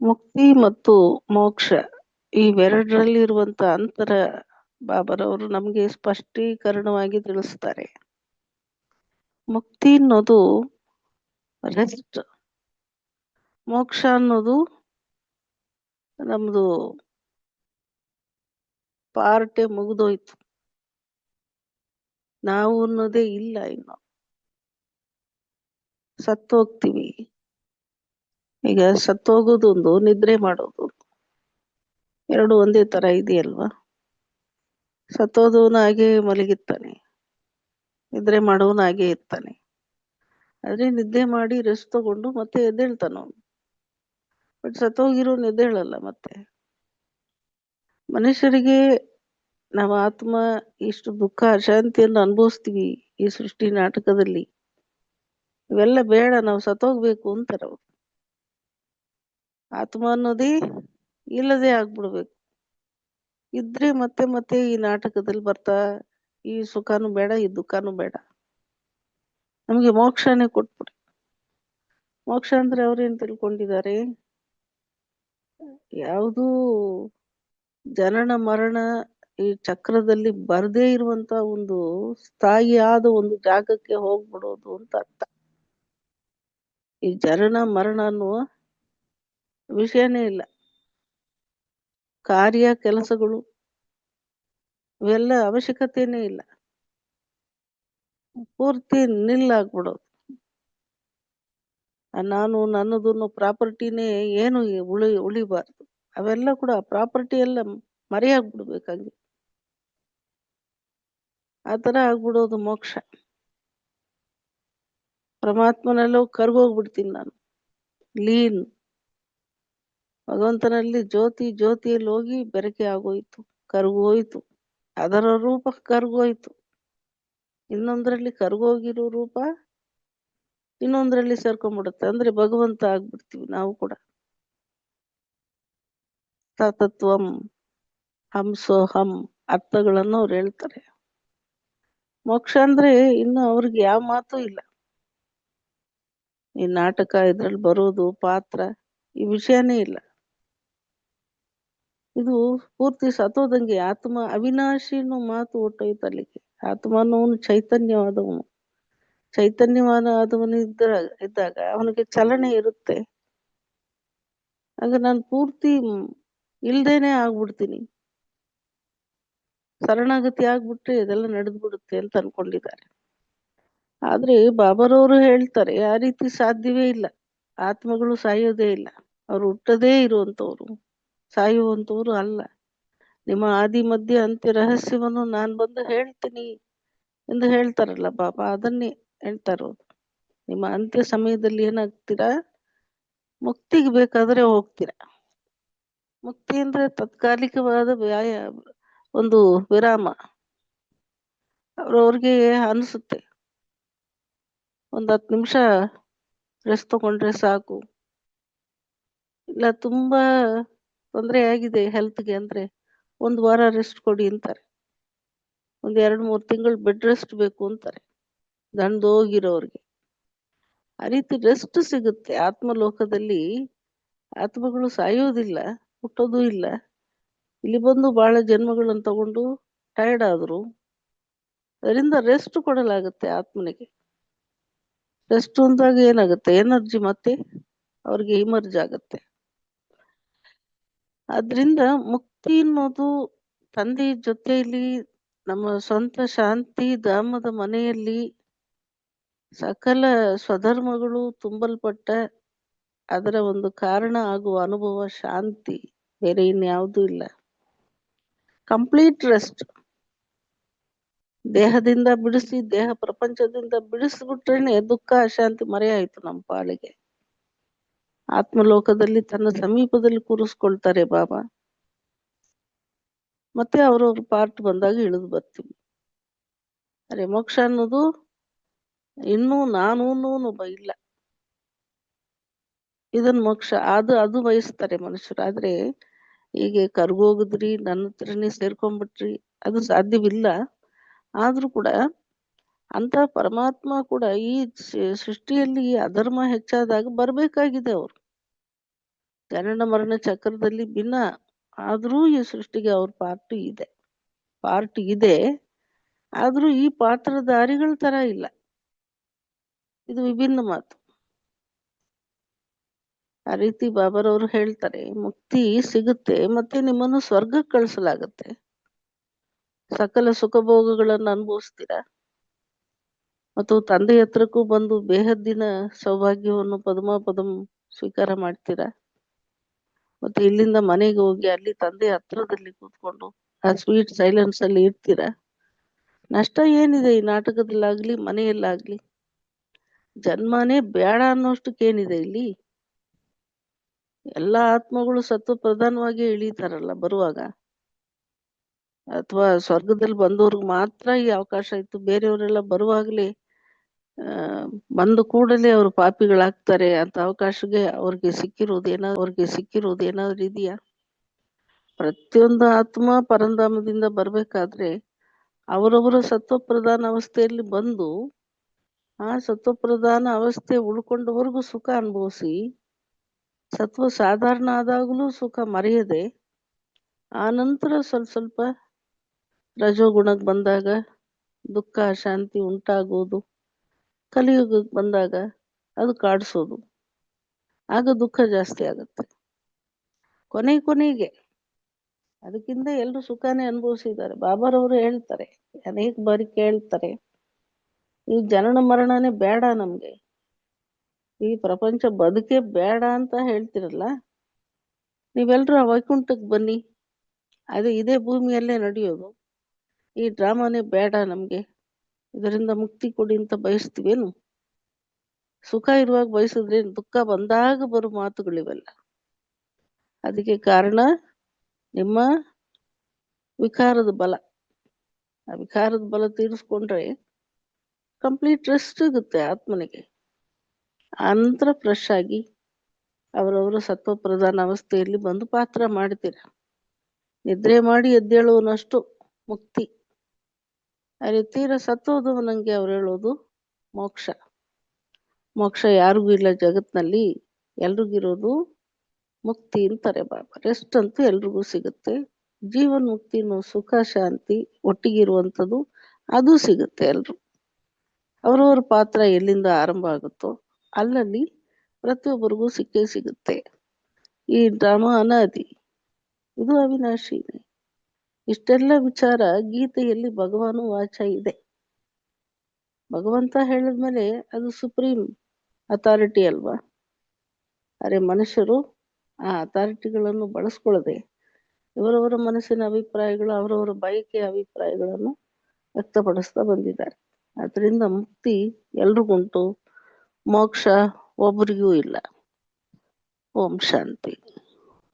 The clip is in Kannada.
ಮುಕ್ತಿ ಮತ್ತು ಮೋಕ್ಷ ಇವೆರಡರಲ್ಲಿರುವಂತ ಅಂತರ ಬಾಬರವರು ನಮಗೆ ಸ್ಪಷ್ಟೀಕರಣವಾಗಿ ತಿಳಿಸ್ತಾರೆ. ಮುಕ್ತಿ ಅನ್ನೋದು ರೆಸ್ಟ್ ಮೋಕ್ಷ ಅನ್ನೋದು ನಮ್ದು ಪಾರ್ಟೆ ಮುಗಿದೋಯ್ತು. ನಾವು ಅನ್ನೋದೇ ಇಲ್ಲ ಇನ್ನು. ಸತ್ತೋಗ್ತೀವಿ. ಈಗ ಸತ್ತೋಗೋದು ಒಂದು ನಿದ್ರೆ ಮಾಡೋದು. ಎರಡು ಒಂದೇ ತರ ಇದೆಯಲ್ವಾ? ಸತ್ತೋದವನು ಹಾಗೆ ಮಲಗಿರ್ತಾನೆ. ನಿದ್ರೆ ಮಾಡೋನು ಹಾಗೆ ಇರ್ತಾನೆ. ಆದ್ರೆ ನಿದ್ದೆ ಮಾಡಿ ರೆಸ್ಟ್ ತಗೊಂಡು ಮತ್ತೆ ಎದ್ದೇಳ್ತಾನ ಅವನು. ಬಟ್ ಸತ್ತೋಗಿರೋನು ಎದ್ದೇಳಲ್ಲ ಮತ್ತೆ. ಮನುಷ್ಯರಿಗೆ ನಾವು ಆತ್ಮ, ಇಷ್ಟು ದುಃಖ, ಅಶಾಂತಿಯನ್ನು ಅನುಭವಿಸ್ತೀವಿ ಈ ಸೃಷ್ಟಿ ನಾಟಕದಲ್ಲಿ. ಇವೆಲ್ಲ ಬೇಡ, ನಾವು ಸತ್ತೋಗ್ಬೇಕು ಅಂತಾರೆ ಅವ್ರು. ಆತ್ಮ ಅನ್ನೋದೇ ಇಲ್ಲದೆ ಆಗ್ಬಿಡ್ಬೇಕು. ಇದ್ರೆ ಮತ್ತೆ ಮತ್ತೆ ಈ ನಾಟಕದಲ್ಲಿ ಬರ್ತಾ, ಈ ಸುಖಾನು ಬೇಡ, ಈ ದುಃಖಾನು ಬೇಡ. ನಮಗೆ ಮೋಕ್ಷನೇ ಕೊಟ್ಬಿಡಿ. ಮೋಕ್ಷ ಅಂದ್ರೆ ಅವ್ರೇನ್ ತಿಳ್ಕೊಂಡಿದ್ದಾರೆ? ಯಾವುದು ಜನನ ಮರಣ ಈ ಚಕ್ರದಲ್ಲಿ ಬರದೇ ಇರುವಂತ ಒಂದು ಸ್ಥಾಯಿಯಾದ ಒಂದು ಜಾಗಕ್ಕೆ ಹೋಗ್ಬಿಡೋದು ಅಂತ ಅರ್ಥ. ಈ ಜನನ ಮರಣ ಅನ್ನುವ ವಿಷಯನೇ ಇಲ್ಲ. ಕಾರ್ಯ ಕೆಲಸಗಳು, ಇವೆಲ್ಲ ಅವಶ್ಯಕತೆನೇ ಇಲ್ಲ. ಪೂರ್ತಿ ನಿಲ್ಲಾಗ್ಬಿಡೋದು. ನಾನು ನನ್ನದನ್ನು ಪ್ರಾಪರ್ಟಿನೇ ಏನು ಉಳಿ, ಉಳಿಬಾರ್ದು. ಅವೆಲ್ಲ ಕೂಡ ಪ್ರಾಪರ್ಟಿ ಎಲ್ಲ ಮರೆಯಾಗ್ಬಿಡ್ಬೇಕಾಗಿ. ಆ ತರ ಆಗ್ಬಿಡೋದು ಮೋಕ್ಷ. ಪರಮಾತ್ಮನೆಲ್ಲೋ ಕರ್ಗೋಗ್ಬಿಡ್ತೀನಿ ನಾನು. ಲೀನ್. ಭಗವಂತನಲ್ಲಿ ಜ್ಯೋತಿ ಜ್ಯೋತಿಯಲ್ಲಿ ಹೋಗಿ ಬೆರಕೆ ಆಗೋಯ್ತು, ಕರಗೋಯ್ತು. ಅದರ ರೂಪ ಕರಗೋಯ್ತು. ಇನ್ನೊಂದ್ರಲ್ಲಿ ಕರಗೋಗಿರೋ ರೂಪ ಇನ್ನೊಂದ್ರಲ್ಲಿ ಸೇರ್ಕೊಂಡ್ಬಿಡುತ್ತೆ. ಅಂದ್ರೆ ಭಗವಂತ ಆಗ್ಬಿಡ್ತೀವಿ ನಾವು ಕೂಡ. ತತ್ವಂ ಹಂಸೋಹಂ ಅರ್ಥಗಳನ್ನು ಅವ್ರು ಹೇಳ್ತಾರೆ. ಮೋಕ್ಷ ಅಂದ್ರೆ ಇನ್ನು ಅವ್ರಿಗೆ ಯಾವ ಮಾತು ಇಲ್ಲ. ಈ ನಾಟಕ ಇದ್ರಲ್ಲಿ ಬರೋದು, ಪಾತ್ರ ಈ ವಿಷಯನೇ ಇಲ್ಲ. ಇದು ಪೂರ್ತಿ ಸತ್ತೋದಂಗೆ ಆತ್ಮ ಅವಿನಾಶಿ ಮಾತು ಹೊಟ್ಟೋಯ್ತು ಅಲ್ಲಿಗೆ. ಆತ್ಮ ಅನ್ನೋನು ಚೈತನ್ಯವಾದವನು. ಚೈತನ್ಯವಾದವನು ಇದ್ದ ಇದ್ದಾಗ ಅವನಿಗೆ ಚಲನೆ ಇರುತ್ತೆ. ಆಗ ನಾನು ಪೂರ್ತಿ ಇಲ್ದೇನೆ ಆಗ್ಬಿಡ್ತೀನಿ. ಶರಣಾಗತಿ ಆಗ್ಬಿಟ್ರೆ ಇದೆಲ್ಲ ನಡೆದ್ಬಿಡುತ್ತೆ ಅಂತ ಅನ್ಕೊಂಡಿದ್ದಾರೆ. ಆದ್ರೆ ಬಾಬರವರು ಹೇಳ್ತಾರೆ, ಆ ರೀತಿ ಸಾಧ್ಯವೇ ಇಲ್ಲ. ಆತ್ಮಗಳು ಸಾಯೋದೇ ಇಲ್ಲ. ಅವ್ರು ಹುಟ್ಟದೇ ಇರುವಂತವ್ರು ಸಾಯುವಂತವ್ರು ಅಲ್ಲ. ನಿಮ್ಮ ಆದಿ, ಮಧ್ಯ, ಅಂತ್ಯ ರಹಸ್ಯವನ್ನು ನಾನು ಬಂದು ಹೇಳ್ತೀನಿ ಎಂದು ಹೇಳ್ತಾರಲ್ಲ ಬಾಬಾ ಅದನ್ನೇ ಹೇಳ್ತಾ ನಿಮ್ಮ ಅಂತ್ಯ ಸಮಯದಲ್ಲಿ ಏನಾಗ್ತೀರಾ? ಮುಕ್ತಿಗೆ ಬೇಕಾದ್ರೆ ಹೋಗ್ತೀರಾ? ಮುಕ್ತಿ ಅಂದ್ರೆ ತತ್ಕಾಲಿಕವಾದ ವ್ಯಾಯ, ಒಂದು ವಿರಾಮ. ಅವ್ರವ್ರಿಗೆ ಅನಿಸುತ್ತೆ. ಒಂದು ಹತ್ತು ನಿಮಿಷ ರೆಸ್ಟ್ ತಗೊಂಡ್ರೆ ಸಾಕು. ಇಲ್ಲ, ತುಂಬಾ ತೊಂದರೆ ಆಗಿದೆ ಹೆಲ್ತ್ಗೆ ಅಂದ್ರೆ ಒಂದು ವಾರ ರೆಸ್ಟ್ ಕೊಡಿ ಅಂತಾರೆ. ಒಂದು ಎರಡು ಮೂರು ತಿಂಗಳು ಬೆಡ್ ರೆಸ್ಟ್ ಬೇಕು ಅಂತಾರೆ. ದಂಡೋಗಿರೋರಿಗೆ. ಆ ರೀತಿ ರೆಸ್ಟ್ ಸಿಗುತ್ತೆ. ಆತ್ಮಲೋಕದಲ್ಲಿ ಆತ್ಮಗಳು ಸಾಯೋದಿಲ್ಲ, ಹುಟ್ಟೋದು ಇಲ್ಲ. ಇಲ್ಲಿ ಬಂದು ಬಹಳ ಜನ್ಮಗಳನ್ನು ತಗೊಂಡು ಟೈರ್ಡ್ ಆದ್ರು ಅದರಿಂದ ರೆಸ್ಟ್ ಕೊಡಲಾಗುತ್ತೆ ಆತ್ಮನಿಗೆ. ರೆಸ್ಟ್ ಅಂದಾಗ ಏನಾಗುತ್ತೆ? ಎನರ್ಜಿ ಮತ್ತೆ ಅವ್ರಿಗೆ ಇಮರ್ಜ್ ಆಗುತ್ತೆ. ಆದ್ರಿಂದ ಮುಕ್ತಿ ಅನ್ನೋದು ತಂದೆ ಜೊತೆಯಲ್ಲಿ ನಮ್ಮ ಸ್ವಂತ ಶಾಂತಿ ಧಾಮದ ಮನೆಯಲ್ಲಿ ಸಕಲ ಸ್ವಧರ್ಮಗಳು ತುಂಬಲ್ಪಟ್ಟ ಅದರ ಒಂದು ಕಾರಣ ಆಗುವ ಅನುಭವ ಶಾಂತಿ, ಬೇರೆ ಇನ್ಯಾವುದೂ ಇಲ್ಲ. Complete rest. ದೇಹದಿಂದ ಬಿಡಿಸಿ, ದೇಹ ಪ್ರಪಂಚದಿಂದ ಬಿಡಿಸ್ಬಿಟ್ರೇನೆ ದುಃಖ, ಅಶಾಂತಿ ಮರೆಯಾಯ್ತು ನಮ್ಮ ಪಾಲಿಗೆ. ಆತ್ಮಲೋಕದಲ್ಲಿ ತನ್ನ ಸಮೀಪದಲ್ಲಿ ಕೂರಿಸ್ಕೊಳ್ತಾರೆ ಬಾಬಾ. ಮತ್ತೆ ಅವ್ರವ್ರ ಪಾರ್ಟ್ ಬಂದಾಗ ಇಳಿದು ಬರ್ತೀವಿ ಅರೆ ಮೋಕ್ಷ ಅನ್ನೋದು ಇನ್ನೂ ನಾನು ಇಲ್ಲ. ಇದನ್ ಮೋಕ್ಷ, ಅದು ಅದು ಬಯಸ್ತಾರೆ ಮನುಷ್ಯರು. ಆದ್ರೆ ಹೀಗೆ ಕರ್ಗೋಗಿದ್ರಿ ನನ್ನ ಹತ್ರನೇ ಸೇರ್ಕೊಂಡ್ಬಿಟ್ರಿ, ಅದು ಸಾಧ್ಯವಿಲ್ಲ. ಆದ್ರೂ ಕೂಡ ಅಂತ ಪರಮಾತ್ಮ ಕೂಡ ಈ ಸೃಷ್ಟಿಯಲ್ಲಿ ಅಧರ್ಮ ಹೆಚ್ಚಾದಾಗ ಬರ್ಬೇಕಾಗಿದೆ ಅವರು. ಜನನ ಮರಣ ಚಕ್ರದಲ್ಲಿ ಭಿನ್ನ ಆದ್ರೂ ಈ ಸೃಷ್ಟಿಗೆ ಅವ್ರ ಪಾರ್ಟ್ ಇದೆ ಪಾರ್ಟ್ ಇದೆ. ಆದ್ರೂ ಈ ಪಾತ್ರಧಾರಿಗಳ ತರ ಇಲ್ಲ. ಇದು ವಿಭಿನ್ನ ಮಾತು. ಆ ರೀತಿ ಬಾಬಾರವರು ಹೇಳ್ತಾರೆ, ಮುಕ್ತಿ ಸಿಗುತ್ತೆ ಮತ್ತೆ ನಿಮ್ಮನ್ನು ಸ್ವರ್ಗಕ್ಕೆ ಕಳಿಸಲಾಗತ್ತೆ. ಸಕಲ ಸುಖಭೋಗಗಳನ್ನು ಅನುಭವಿಸ್ತೀರಾ? ಮತ್ತು ತಂದೆ ಹತ್ರಕ್ಕೂ ಬಂದು ಬೇಹದ್ದಿನ ಸೌಭಾಗ್ಯವನ್ನು ಪದ್ಮ ಪದಂ ಸ್ವೀಕಾರ ಮಾಡ್ತೀರಾ? ಮತ್ತೆ ಇಲ್ಲಿಂದ ಮನೆಗೆ ಹೋಗಿ ಅಲ್ಲಿ ತಂದೆ ಹತ್ರದಲ್ಲಿ ಕೂತ್ಕೊಂಡು ಆ ಸ್ವೀಟ್ ಸೈಲೆನ್ಸ್ ಅಲ್ಲಿ ಇರ್ತೀರಾ? ನಷ್ಟ ಏನಿದೆ ಈ ನಾಟಕದಲ್ಲಾಗ್ಲಿ, ಮನೆಯಲ್ಲಾಗ್ಲಿ? ಜನ್ಮನೇ ಬೇಡ ಅನ್ನೋಷ್ಟಕ್ಕೇನಿದೆ ಇಲ್ಲಿ? ಎಲ್ಲಾ ಆತ್ಮಗಳು ಸತ್ವ ಪ್ರಧಾನವಾಗಿ ಇಳಿತಾರಲ್ಲ ಬರುವಾಗ. ಅಥವಾ ಸ್ವರ್ಗದಲ್ಲಿ ಬಂದವ್ರಿಗೆ ಮಾತ್ರ ಈ ಅವಕಾಶ ಇತ್ತು, ಬೇರೆಯವರೆಲ್ಲ ಬರುವಾಗ್ಲೇ ಬಂದ ಕೂಡಲೇ ಅವರು ಪಾಪಿಗಳಾಗ್ತಾರೆ ಅಂತ ಅವಕಾಶಗೆ ಅವ್ರಿಗೆ ಸಿಕ್ಕಿರೋದು ಏನೋ ಅವ್ರಿಗೆ ಸಿಕ್ಕಿರೋದು ಏನಾದ್ರು ಇದೆಯಾ? ಪ್ರತಿಯೊಂದು ಆತ್ಮ ಪರಂಧಾಮದಿಂದ ಬರ್ಬೇಕಾದ್ರೆ ಅವರವರ ಸತ್ವಪ್ರಧಾನ ಅವಸ್ಥೆಯಲ್ಲಿ ಬಂದು ಆ ಸತ್ವಪ್ರಧಾನ ಅವಸ್ಥೆ ಉಳ್ಕೊಂಡವರೆಗೂ ಸುಖ ಅನುಭವಿಸಿ, ಸತ್ವ ಸಾಧಾರಣ ಆದಾಗಲೂ ಸುಖ ಮರೆಯದೆ, ಆ ನಂತರ ಸ್ವಲ್ಪ ಸ್ವಲ್ಪ ರಜೋಗುಣಕ್ಕೆ ಬಂದಾಗ ದುಃಖ, ಶಾಂತಿ ಉಂಟಾಗೋದು. ಕಲಿಯುಗಕ್ಕೆ ಬಂದಾಗ ಅದು ಕಾಡಿಸೋದು. ಆಗ ದುಃಖ ಜಾಸ್ತಿ ಆಗುತ್ತೆ. ಕೊನೆ ಕೊನೆಗೆ ಅದಕ್ಕಿಂತ ಎಲ್ಲರೂ ಸುಖನೇ ಅನುಭವಿಸಿದ್ದಾರೆ. ಬಾಬಾರವರು ಹೇಳ್ತಾರೆ, ಅನೇಕ ಬಾರಿ ಕೇಳ್ತಾರೆ, ಈ ಜನನ ಮರಣನೇ ಬೇಡ ನಮ್ಗೆ. ಈ ಪ್ರಪಂಚ ಬದುಕೆ ಬೇಡ ಅಂತ ಹೇಳ್ತಿರಲ್ಲ? ನೀವೆಲ್ರೂ ಆ ವೈಕುಂಠಕ್ಕೆ ಬನ್ನಿ. ಅದು ಇದೇ ಭೂಮಿಯಲ್ಲೇ ನಡೆಯೋದು. ಈ ಡ್ರಾಮಾನೇ ಬೇಡ ನಮ್ಗೆ. ಇದರಿಂದ ಮುಕ್ತಿ ಕೊಡಿ ಅಂತ ಬಯಸ್ತೀವೇನು? ಸುಖ ಇರುವಾಗ ಬಯಸಿದ್ರೆ ದುಃಖ ಬಂದಾಗ ಬರೋ ಮಾತುಗಳಿವೆಲ್ಲ. ಅದಕ್ಕೆ ಕಾರಣ ನಿಮ್ಮ ವಿಕಾರದ ಬಲ. ಆ ವಿಕಾರದ ಬಲ ತೀರಿಸ್ಕೊಂಡ್ರೆ ಕಂಪ್ಲೀಟ್ ರೆಸ್ಟ್ ಸಿಗುತ್ತೆ ಆತ್ಮನಿಗೆ. ಆನಂತರ ಫ್ರೆಶ್ ಆಗಿ ಅವರವರ ಸತ್ವ ಪ್ರಧಾನ ಅವಸ್ಥೆಯಲ್ಲಿ ಬಂದು ಪಾತ್ರ ಮಾಡ್ತೀರ. ನಿದ್ರೆ ಮಾಡಿ ಎದ್ದೇಳುವನಷ್ಟು ಮುಕ್ತಿ. ಅಲ್ಲಿ ತೀರ ಸತ್ತೋದವನಂಗೆ ಅವ್ರು ಹೇಳೋದು ಮೋಕ್ಷ. ಮೋಕ್ಷ ಯಾರಿಗೂ ಇಲ್ಲ ಜಗತ್ನಲ್ಲಿ ಎಲ್ರಿಗಿರೋದು ಮುಕ್ತಿ ಅಂತಾರೆ ಬಾಬಾ ರೆಸ್ಟ್ ಅಂತೂ ಎಲ್ರಿಗೂ ಸಿಗುತ್ತೆ. ಜೀವನ್ ಮುಕ್ತಿನೂ ಸುಖ, ಶಾಂತಿ ಒಟ್ಟಿಗಿರುವಂಥದ್ದು ಅದು ಸಿಗುತ್ತೆ ಎಲ್ರು ಅವರವ್ರ ಪಾತ್ರ ಎಲ್ಲಿಂದ ಆರಂಭ ಆಗುತ್ತೋ ಅಲ್ಲಲ್ಲಿ ಪ್ರತಿಯೊಬ್ಬರಿಗೂ ಸಿಕ್ಕೇ ಸಿಗುತ್ತೆ. ಈ ಡ್ರಾಮಾ ಅನಾದಿ, ಇದು ಅವಿನಾಶಿನೇ ಇಷ್ಟೆಲ್ಲ ವಿಚಾರ ಗೀತೆಯಲ್ಲಿ ಭಗವಾನು ವಾಚ ಇದೆ. ಭಗವಂತ ಹೇಳಿದ್ಮೇಲೆ ಅದು ಸುಪ್ರೀಂ ಅಥಾರಿಟಿ ಅಲ್ವಾ? ಅರೆ ಮನುಷ್ಯರು ಆ ಅಥಾರಿಟಿಗಳನ್ನು ಬಳಸ್ಕೊಳ್ಳದೆ ಇವರವರ ಮನಸ್ಸಿನ ಅಭಿಪ್ರಾಯಗಳು, ಅವರವರ ಬಯಕೆಯ ಅಭಿಪ್ರಾಯಗಳನ್ನು ವ್ಯಕ್ತಪಡಿಸ್ತಾ ಬಂದಿದ್ದಾರೆ. ಅದರಿಂದ ಮುಕ್ತಿ ಎಲ್ರಿಗುಂಟು ಮೋಕ್ಷ ಒಬ್ಬರಿಗೂ ಇಲ್ಲ. ಓಂ ಶಾಂತಿ.